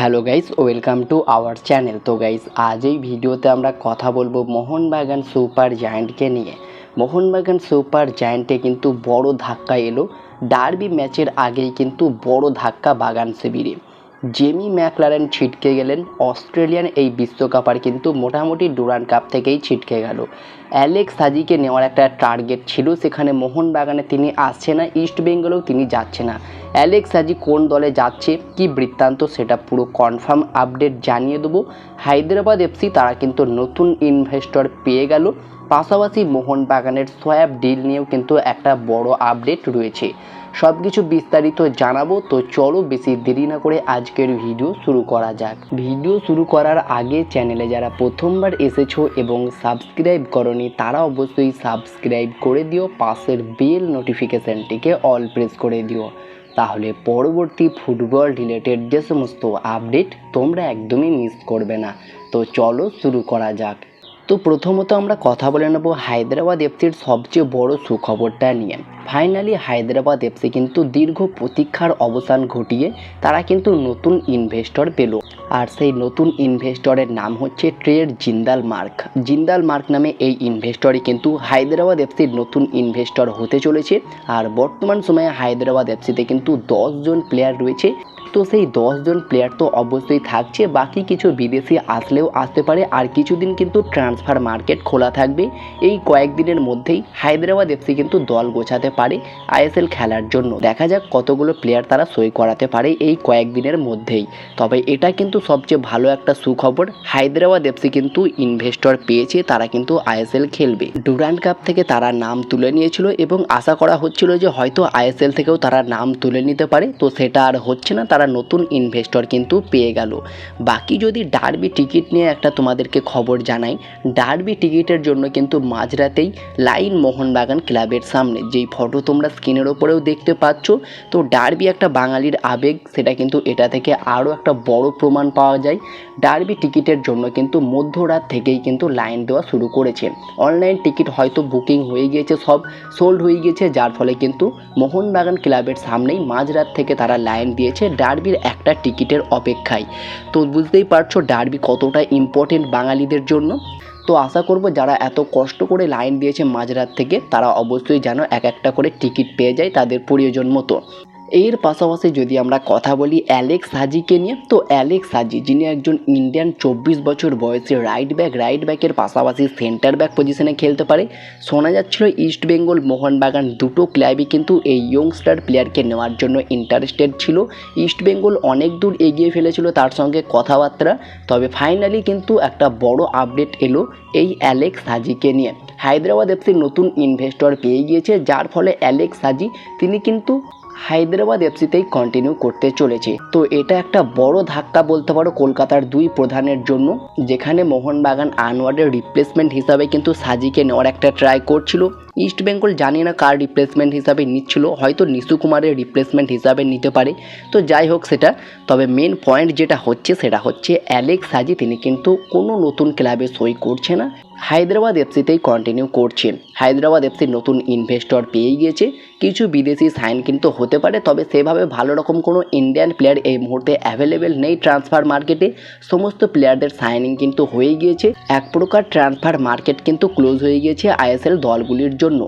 Hello guys, welcome to our channel. তো guys, আজ এই ভিডিওতে আমরা কথা বলব মোহনবাগান সুপার জায়েন্টকে নিয়ে। মোহনবাগান সুপার জায়েন্টে কিন্তু বড় ধাক্কা এলো। ডার্বি ম্যাচের আগেই কিন্তু বড় ধাক্কা বাগান শিবিরে। জেমি ম্যাকলারেন ছিটকে গেলেন। অস্ট্রেলিয়ান এই বিশ্বকাপ আর কিন্তু মোটামুটি ডুরান কাপ থেকেই ছিটকে গেল। অ্যালেক্স সাজিকে নেওয়ার একটা টার্গেট ছিল, সেখানে মোহনবাগানে তিনি আসছে না, ইস্ট বেঙ্গলেও তিনি যাচ্ছে না। অ্যালেক্স সাজি কোন দলে যাচ্ছে, কি বৃত্তান্ত সেটা পুরো কনফার্ম আপডেট জানিয়ে দেবো। হায়দ্রাবাদ এফসি তারা কিন্তু নতুন ইনভেস্টর পেয়ে গেল। পাশাপাশি মোহনবাগানের সোয়াব ডিল নিয়েও কিন্তু একটা বড় আপডেট রয়েছে। সব কিছু বিস্তারিত জানাব, তো চলো বেশি দেরি না করে আজকের ভিডিও শুরু করা যাক। ভিডিও শুরু করার আগে চ্যানেলে যারা প্রথমবার এসেছ এবং সাবস্ক্রাইব করনি, তারা অবশ্যই সাবস্ক্রাইব করে দিও, পাশের বেল নোটিফিকেশানটিকে অল প্রেস করে দিও। তাহলে পরবর্তী ফুটবল রিলেটেড যে সমস্ত আপডেট তোমরা একদমই মিস করবে না। তো চলো শুরু করা যাক। তো প্রথমত আমরা কথা বলে নেব হায়দ্রাবাদ এফসির সবচেয়ে বড় সুখবরটা নিয়ে। ফাইনালি হায়দ্রাবাদ এফসি কিন্তু দীর্ঘ প্রতীক্ষার অবসান ঘটিয়ে তারা কিন্তু নতুন ইনভেস্টর পেল। আর সেই নতুন ইনভেস্টরের নাম হচ্ছে trade Jindal mark. Jindal mark নামে এই ইনভেস্টরই কিন্তু হায়দ্রাবাদ এফসির নতুন ইনভেস্টর হতে চলেছে। আর বর্তমান সময়ে হায়দ্রাবাদ এফসিতে কিন্তু জন প্লেয়ার রয়েছে। তো সেই জন প্লেয়ার তো অবশ্যই থাকছে, বাকি কিছু বিদেশি আসলেও আসতে পারে। আর কিছুদিন কিন্তু ট্রান্সফার মার্কেট খোলা থাকবে। এই কয়েকদিনের মধ্যেই হায়দ্রাবাদ এফসি কিন্তু দল গোছাতে পারে আইএসএল খেলার জন্য। দেখা যাক কতগুলো প্লেয়ার তারা সই করাতে পারে এই কয়েকদিনের মধ্যেই। তবে এটা কিন্তু সবচেয়ে ভালো একটা সুখবর, হায়দ্রাবাদ এফসি কিন্তু ইনভেস্টর পেয়েছে, তারা কিন্তু আইএসএল খেলবে। ডুরান্ড কাপ থেকে তারা নাম তুলে নিয়েছিল এবং আশা করা হচ্ছিল যে হয়তো আইএসএল থেকেও তারা নাম তুলে নিতে পারে। তো সেটা আর হচ্ছে না তারা নতুন ইনভেস্টর কিন্তু পেয়ে গেল। বাকি যদি ডার্বি টিকিট নিয়ে একটা তোমাদেরকে খবর জানাই ডার্বি টিকিটের জন্য কিন্তু মাঝরাতেই লাইন মোহনবাগান ক্লাবের সামনে যেই ফটো তোমরা স্ক্রিনের ওপরেও দেখতে পাচ্ছ, তো ডার্বি একটা বাঙালির আবেগ, সেটা কিন্তু এটা থেকে আরও একটা বড় প্রমাণ পাওয়া যায়। ডার্বি টিকিটের জন্য কিন্তু মধ্যরাত থেকেই কিন্তু লাইন দেওয়া শুরু করেছে। অনলাইন টিকিট হয়তো বুকিং হয়ে গিয়েছে সব সোল্ড হয়ে গিয়েছে, যার ফলে কিন্তু মোহনবাগান ক্লাবের সামনেই মাঝরাত থেকে তারা লাইন দিয়েছে। ডার্বির একটা টিকিটের অপেক্ষায়। তো বুঝতেই পারছ ডার্বি কতটা ইম্পর্টেন্ট বাঙালিদের জন্য? তো আশা করব যারা এত কষ্ট করে লাইন দিয়েছে মাঝরাত থেকে, তারা অবশ্যই যেন এক একটা করে টিকিট পেয়ে যায় তাদের প্রয়োজন মতো। এর পাশাপাশি যদি আমরা কথা বলি অ্যালেক্স হাজিকে নিয়ে, তো অ্যালেক্স হাজি, যিনি একজন ইন্ডিয়ান চব্বিশ বছর বয়সে রাইট ব্যাক রাইট ব্যাকের পাশাপাশি সেন্টার ব্যাক পজিশনে খেলতে পারে। শোনা যাচ্ছিল ইস্ট বেঙ্গল মোহনবাগান দুটো ক্লাবই কিন্তু এই ইয়ংস্টার প্লেয়ারকে নেওয়ার জন্য ইন্টারেস্টেড ছিল। ইস্ট বেঙ্গল অনেক দূর এগিয়ে ফেলেছিল তার সঙ্গে কথাবার্তা। তবে ফাইনালি কিন্তু একটা বড় আপডেট এলো এই অ্যালেক্স হাজিকে নিয়ে। হায়দ্রাবাদ এফসির নতুন ইনভেস্টর পেয়ে গিয়েছে, যার ফলে অ্যালেক্স হাজি, তিনি কিন্তু হায়দ্রাবাদ এফসিতেই কন্টিনিউ করতে চলেছে। তো এটা একটা বড় ধাক্কা বলতে পারো কলকাতার দুই প্রধানের জন্য, যেখানে মোহনবাগান আনোয়ারের রিপ্লেসমেন্ট হিসাবে কিন্তু সাজিকে নেওয়ার একটা ট্রাই করছিল। ইস্ট বেঙ্গল জানি না কার রিপ্লেসমেন্ট হিসাবে নিচ্ছিল, হয়তো নিশু কুমারের রিপ্লেসমেন্ট হিসাবে নিতে পারে। তো যাই হোক সেটা, তবে মেন পয়েন্ট যেটা হচ্ছে সেটা হচ্ছে অ্যালেক্স সাজি, তিনি কিন্তু কোনো নতুন ক্লাবে সই করছে না। হায়দ্রাবাদ এফসিতেই কন্টিনিউ করছে হায়দ্রাবাদ এফসির নতুন ইনভেস্টর পেয়ে গিয়েছে কিছু বিদেশি সাইন কিন্তু হতে পারে, তবে সেভাবে ভালো রকম কোনো ইন্ডিয়ান প্লেয়ার এই মুহূর্তে অ্যাভেলেবেল নেই ট্রান্সফার মার্কেটে সমস্ত প্লেয়ারদের সাইনিং কিন্তু হয়ে গিয়েছে। এক প্রকার ট্রান্সফার মার্কেট কিন্তু ক্লোজ হয়ে গিয়েছে আইএসএল দলগুলির জন্য।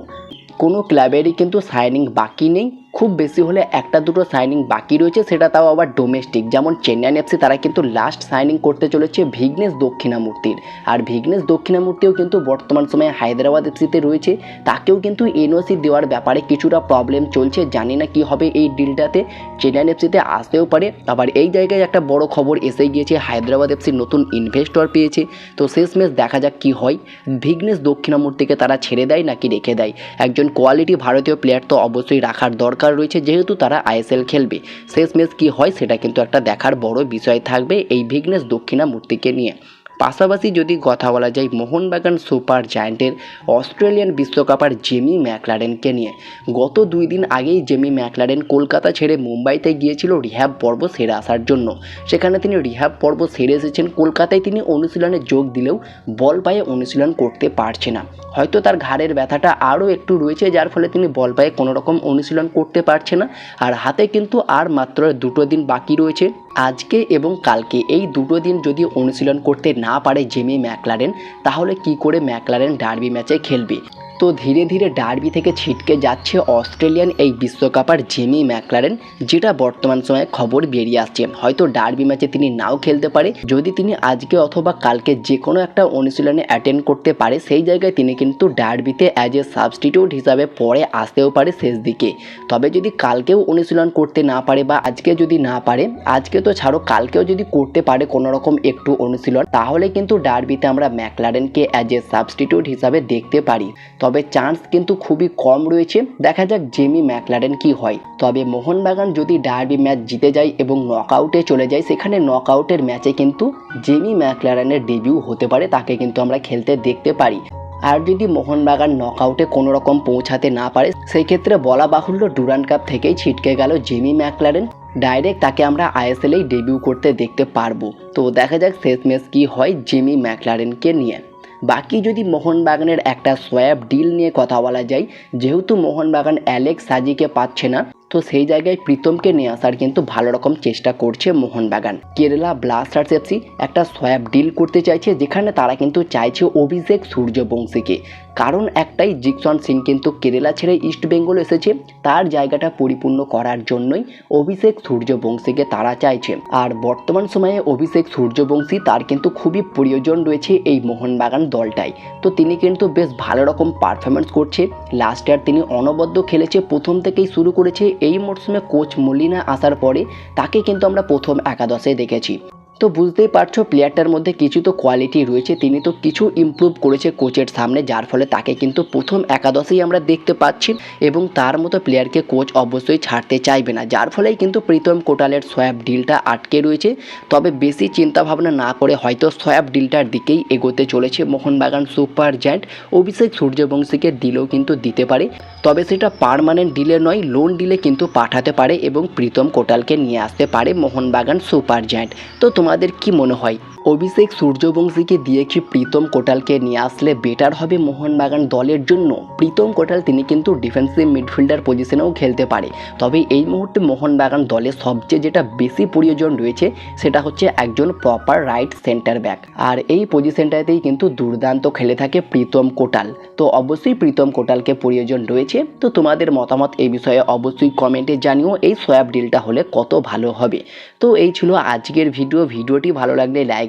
কোনো ক্লাবেরই কিন্তু সাইনিং বাকি নেই। খুব বেশি হলে একটা দুটো সাইনিং বাকি রয়েছে, সেটা তাও আবার ডোমেস্টিক যেমন চেন্নাইন এফসি তারা কিন্তু লাস্ট সাইনিং করতে চলেছে ভিগনেশ দক্ষিণামূর্তির। আর ভিগনেশ দক্ষিণামূর্তিও কিন্তু বর্তমান সময়ে হায়দ্রাবাদ এফসিতে রয়েছে। তাকেও কিন্তু এনওসি দেওয়ার ব্যাপারে কিছুটা প্রবলেম চলছে, জানি না কি হবে এই ডিলটাতে চেন্নাইন এফসিতে আসতেও পারে। আবার এই জায়গায় একটা বড় খবর এসে গিয়েছে, হায়দ্রাবাদ এফসির নতুন ইনভেস্টর পেয়েছে। তো শেষ শেষমেশ দেখা যাক কি হয়। ভিগনেশ দক্ষিণামূর্তিকে তারা ছেড়ে দেয় নাকি রেখে দেয়? একজন কোয়ালিটি ভারতীয় প্লেয়ার তো অবশ্যই রাখার দরকার। রয়েছে যেহেতু তারা আইএসএল খেলবে। শেষ ম্যাচ কী হয় সেটা কিন্তু একটা দেখার বড় বিষয় থাকবে এই ভিগনেশ দক্ষিণামূর্তিকে নিয়ে। পাশাপাশি যদি কথা বলা যায় মোহনবাগান সুপার জায়ান্টের অস্ট্রেলিয়ান বিশ্বকাপার জেমি ম্যাকলারেনকে নিয়ে। গত দুই দিন আগেই জেমি ম্যাকলারেন কলকাতা ছেড়ে মুম্বাইতে গিয়েছিল রিহ্যাব পর্ব সেরে আসার জন্য। সেখানে তিনি রিহ্যাব পর্ব সেরে এসেছেন, কলকাতায় তিনি অনুশীলনে যোগ দিলেও বল পায়ে অনুশীলন করতে পারছে না। হয়তো তার ঘাড়ের ব্যথাটা আরও একটু রয়েছে, যার ফলে তিনি বল পায়ে কোনো রকম অনুশীলন করতে পারছে না। আর হাতে কিন্তু আর মাত্র দুটো দিন বাকি রয়েছে। আজকে এবং কালকে এই দুটো দিন যদি অনুশীলন করতে না পারে জেমি ম্যাকলারেন তাহলে কি করে ম্যাকলারেন ডার্বি ম্যাচে খেলবে? তো ধীরে ধীরে ডার্বি থেকে ছিটকে যাচ্ছে অস্ট্রেলিয়ান এই বিশ্বকাপার জেমি ম্যাকলারেন, যেটা বর্তমান সময়ে খবর বেরিয়ে আসছে। হয়তো ডার্বি ম্যাচে তিনি নাও খেলতে পারে। যদি তিনি আজকে অথবা কালকে যে কোনো একটা অনুশীলনে অ্যাটেন্ড করতে পারে, সেই জায়গায় তিনি কিন্তু ডার্বিতে অ্যাজ এ সাবস্টিটিউট হিসাবে পরে আসতেও পারে শেষ দিকে। তবে যদি কালকেও অনুশীলন করতে না পারে বা আজকে যদি না পারে, আজকে তো ছাড়ো কালকেও যদি করতে পারে কোনো রকম একটু অনুশীলন, তাহলে কিন্তু ডার্বিতে আমরা ম্যাকলারেনকে অ্যাজ এ সাবস্টিটিউট হিসাবে দেখতে পারি। তবে চান্স কিন্তু খুবই কম রয়েছে। দেখা যাক জেমি ম্যাকলারেন কি হয়। তবে মোহনবাগান যদি ডার্বি ম্যাচ জিতে যায় এবং নকআউটে চলে যায়, সেখানে নকআউটের ম্যাচে কিন্তু জেমি ম্যাকলারেনের ডেবিউ হতে পারে, তাকে কিন্তু আমরা খেলতে দেখতে পারি। আর যদি মোহনবাগান নকআউটে কোনো রকম পৌঁছাতে না পারে সেই ক্ষেত্রে বলা বাহুল্য ডুরান কাপ থেকেই ছিটকে গেল জেমি ম্যাকলারেন ডাইরেক্ট তাকে আমরা আইএসএলেই ডেবিউ করতে দেখতে পারব। তো দেখা যাক শেষমেশ কী হয় জেমি ম্যাকলারেনকে নিয়ে। বাকি যদি মোহনবাগানের একটা সোয়াব ডিল নিয়ে কথা বলা যায়, যেহেতু মোহনবাগান অ্যালেক্স সাজিকে পাচ্ছে না, তো সেই জায়গায় প্রীতমকে নিয়ে আসার কিন্তু ভালো রকম চেষ্টা করছে মোহনবাগান। কেরালা ব্লাস্টার্স এফসি একটা সোয়াব ডিল করতে চাইছে, যেখানে তারা কিন্তু চাইছে অভিষেক সূর্যবংশীকে। কারণ একটাই, জিকসন সিং কিন্তু কেরালা ছেড়ে ইস্ট বেঙ্গল এসেছে। তার জায়গাটা পরিপূর্ণ করার জন্যই অভিষেক সূর্যবংশীকে তারা চাইছে। আর বর্তমান সময়ে অভিষেক সূর্যবংশী তার কিন্তু খুবই প্রয়োজন রয়েছে এই মোহনবাগান দলটাই। তো তিনি কিন্তু বেশ ভালো রকম পারফরমেন্স করছে। লাস্ট ইয়ার তিনি অনবদ্য খেলেছে, প্রথম থেকেই শুরু করেছে। এই মরশুমে কোচ মলিনা আসার পরে তাকে কিন্তু আমরা প্রথম একাদশে দেখেছি। তো বুঝতেই পারছ প্লেয়ারটার মধ্যে কিছু তো কোয়ালিটি রয়েছে, তিনি তো কিছু ইমপ্রুভ করেছে কোচের সামনে, যার ফলে তাকে কিন্তু প্রথম একাদশেই আমরা দেখতে পাচ্ছি এবং তার মতো প্লেয়ারকে কোচ অবশ্যই ছাড়তে চাইবে না। যার ফলেই কিন্তু প্রীতম কোটালের সোয়াব ডিলটা আটকে রয়েছে। তবে বেশি চিন্তা ভাবনা না করে হয়তো সোয়াব ডিলটার দিকেই এগোতে চলেছে মোহনবাগান সুপার জায়ান্ট। অভিষেক সূর্যবংশীকে ডিলও কিন্তু দিতে পারে, তবে সেটা পারমানেন্ট ডিলে নয় লোন ডিলে কিন্তু পাঠাতে পারে এবং প্রীতম কোটালকে নিয়ে আসতে পারে মোহনবাগান সুপার জায়ান্ট। তো তোমাদের কি মনে হয়? অভিষেক সূর্যবংশীকে দিয়ে কি প্রীতম কোটালকে নিয়ে আসলে বেটার হবে মোহনবাগান দলের জন্য? প্রীতম কোটাল তিনি কিন্তু ডিফেন্সিভ মিডফিল্ডার পজিশনেও খেলতে পারে। তবে এই মুহূর্তে মোহনবাগান দলে সবচেয়ে যেটা বেশি প্রয়োজন রয়েছে, সেটা হচ্ছে একজন প্রপার রাইট সেন্টার ব্যাক আর এই পজিশনটাতেই কিন্তু দুর্দান্ত খেলে থাকে প্রীতম কোটাল। তো অবশ্যই প্রীতম কোটালকে প্রয়োজন রয়েছে। তো তোমাদের মতামত এই বিষয়ে অবশ্যই কমেন্টে জানিও। এই সোয়াব ডিলটা হলে কত ভালো হবে। তো এই ছিল আজকের ভিডিও ভিডিওটি ভালো লাগলে লাইক